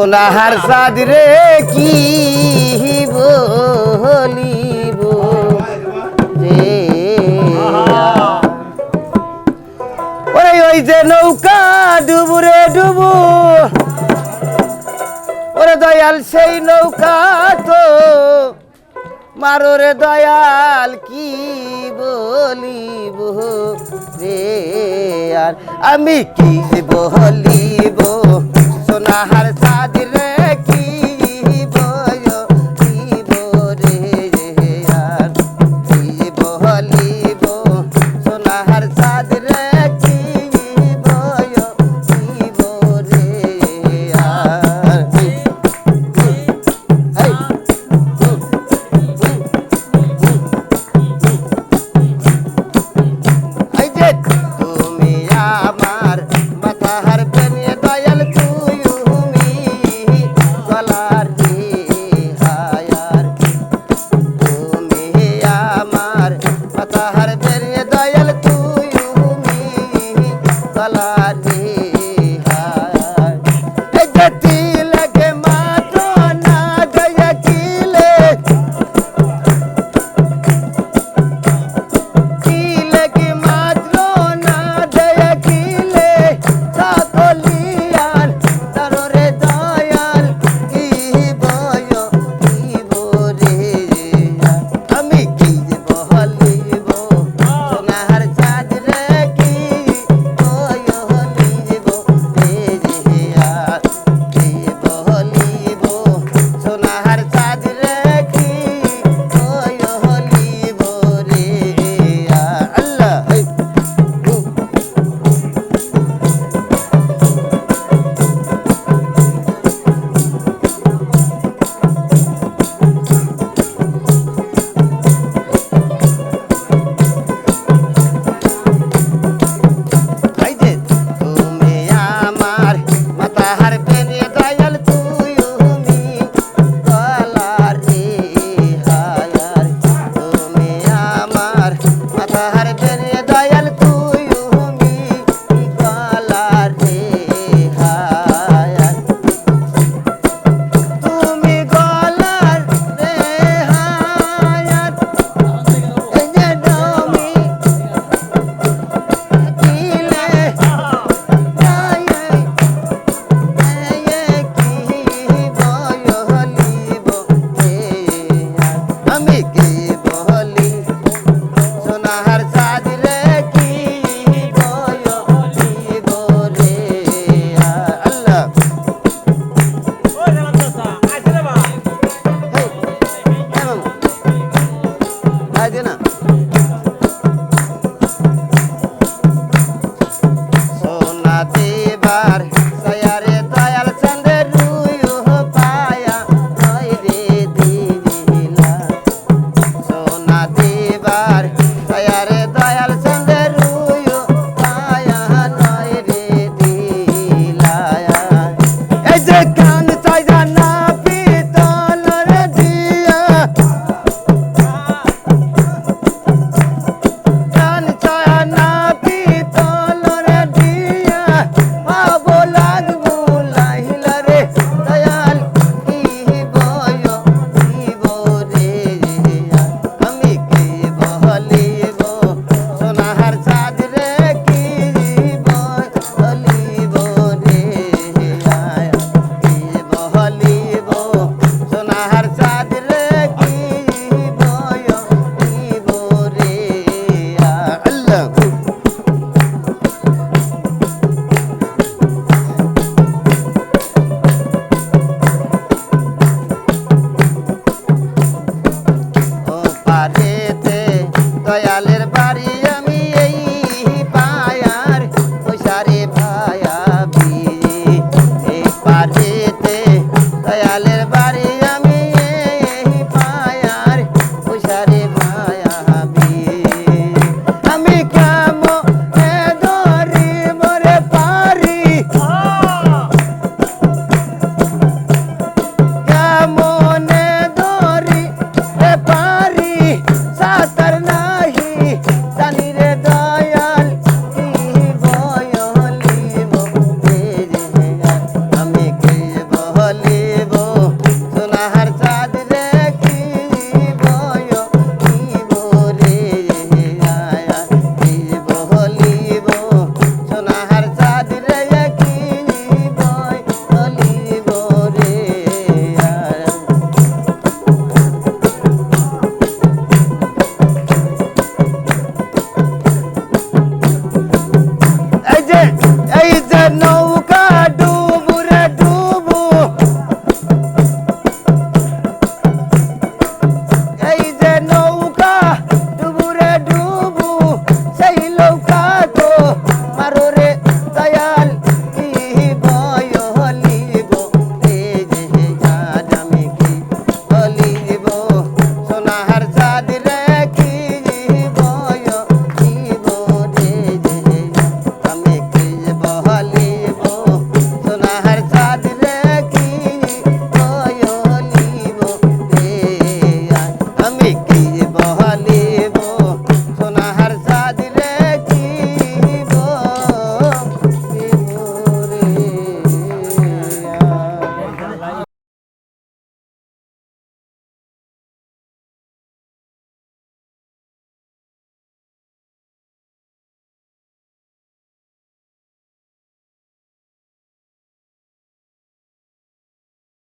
ভোলাহার সাদরে কি বলিব? রে ওরে ওই যে নৌকা ডুবুরে ডুবু। ওরে দয়াল সেই নৌকা তো মারোরে দয়াল কি বলিব? রে আর আমি কি বলিব? সোনাহার সাদির রে falar de make it.